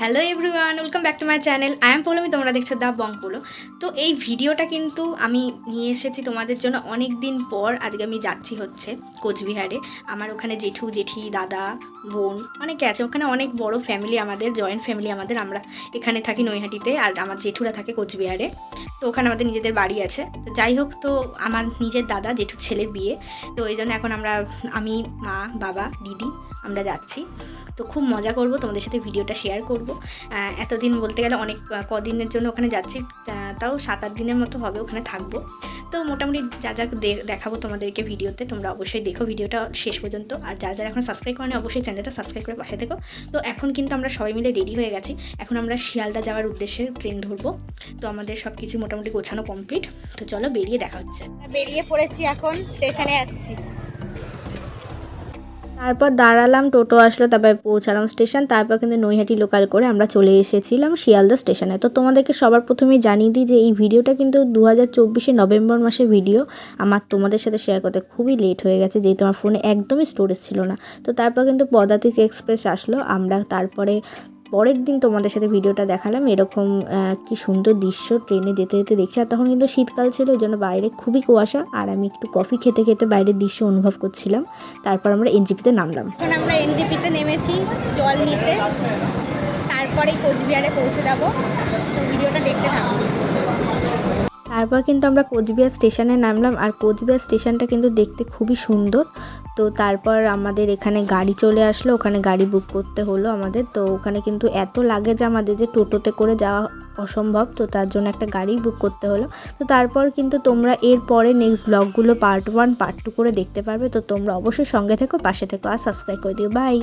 Hello everyone welcome back to my channel I am Poulami তোমরা দেখছ দা বঙ্কুলো তো এই ভিডিওটা কিন্তু আমি নিয়ে এসেছি তোমাদের জন্য অনেক দিন পর। আজকে আমি যাচ্ছি হচ্ছে কোচবিহারে। আমার ওখানে জেঠু, জেঠি, দাদা, বোন অনেকে আছে। ওখানে অনেক বড় ফ্যামিলি আমাদের জয়েন্ট ফ্যামিলি আমাদের। আমরা এখানে থাকি নৈহাটিতে আর আমার জেঠুরা থাকে কোচবিহারে। তো ওখানে আমাদের নিজেদের বাড়ি আছে। তো যাই হোক, তো আমার নিজের দাদা, জেঠুর ছেলের বিয়ে। তো এই জন্য এখন আমরা, আমি, মা, বাবা, দিদি আমরা যাচ্ছি। তো খুব মজা করব তোমাদের সাথে ভিডিওটা শেয়ার করব। আহ, এতদিন বলতে গেলে অনেক কদিনের জন্য ওখানে যাচ্ছি। তাও সাত আট দিনের মতো হবে ওখানে থাকব। তো মোটামুটি যা যা দেখাবো তোমাদেরকে ভিডিওতে তোমরা অবশ্যই দেখো ভিডিওটা শেষ পর্যন্ত। আর যারা যারা এখন সাবস্ক্রাইব করেনি অবশ্যই চ্যানেলটা সাবস্ক্রাইব করে পাশে থেকো। তো এখন কিন্তু আমরা সবাই মিলে রেডি হয়ে গেছি। এখন আমরা শিয়ালদা যাওয়ার উদ্দেশ্যে ট্রেন ধরবো। তো আমাদের সব কিছু মোটামুটি গোছানো কমপ্লিট তো চলো বেরিয়ে দেখা হচ্ছে। বেরিয়ে পড়েছি এখন স্টেশনে যাচ্ছি। তারপর দাঁড়ালাম, টোটো আসলো, তারপর পৌঁছালাম স্টেশন, তারপর কিন্তু নৈহাটি লোকাল করে আমরা চলে এসেছিলাম শিয়ালদা স্টেশনে। তো তোমাদেরকে সবার প্রথমেই জানিয়ে দিই যে এই ভিডিওটা কিন্তু দু হাজার নভেম্বর মাসের ভিডিও। আমার তোমাদের সাথে শেয়ার করতে খুবই লেট হয়ে গেছে, যেহেতু আমার ফোনে একদমই স্টোরেজ ছিল না। তো তারপর কিন্তু পদাতিক এক্সপ্রেস আসলো, আমরা তারপরে পরের দিন তোমাদের সাথে ভিডিওটা দেখালাম, এরকম কি সুন্দর দৃশ্য ট্রেনে যেতে যেতে দেখছি। আর তখন কিন্তু শীতকাল ছিল ওই জন্য বাইরে খুবই কুয়াশা। আর আমি একটু কফি খেতে খেতে বাইরের দৃশ্য অনুভব করছিলাম। তারপর আমরা এনজিপিতে নামলাম। এখন আমরা এনজিপিতে নেমেছি জল নিতে। তারপরে কোচবিহারে পৌঁছে যাব তো ভিডিওটা দেখতে থাকো তারপর কিন্তু আমরা কোচবিহার স্টেশনে নামলাম আর কোচবিহার স্টেশনটা কিন্তু দেখতে খুবই সুন্দর। তো তারপর আমাদের এখানে গাড়ি চলে আসলো, ওখানে গাড়ি বুক করতে হলো আমাদের। তো ওখানে কিন্তু এত লাগেজ আমাদের যে টোটোতে করে যাওয়া অসম্ভব, তো তার জন্য একটা গাড়ি বুক করতে হলো। তো তারপর কিন্তু তোমরা এর পরে নেক্সট ব্লগগুলো পার্ট ওয়ান পার্ট টু করে দেখতে পারবে। তো তোমরা অবশ্যই সঙ্গে থেকো, পাশে থেকো আর সাবস্ক্রাইব করে দিও। বাই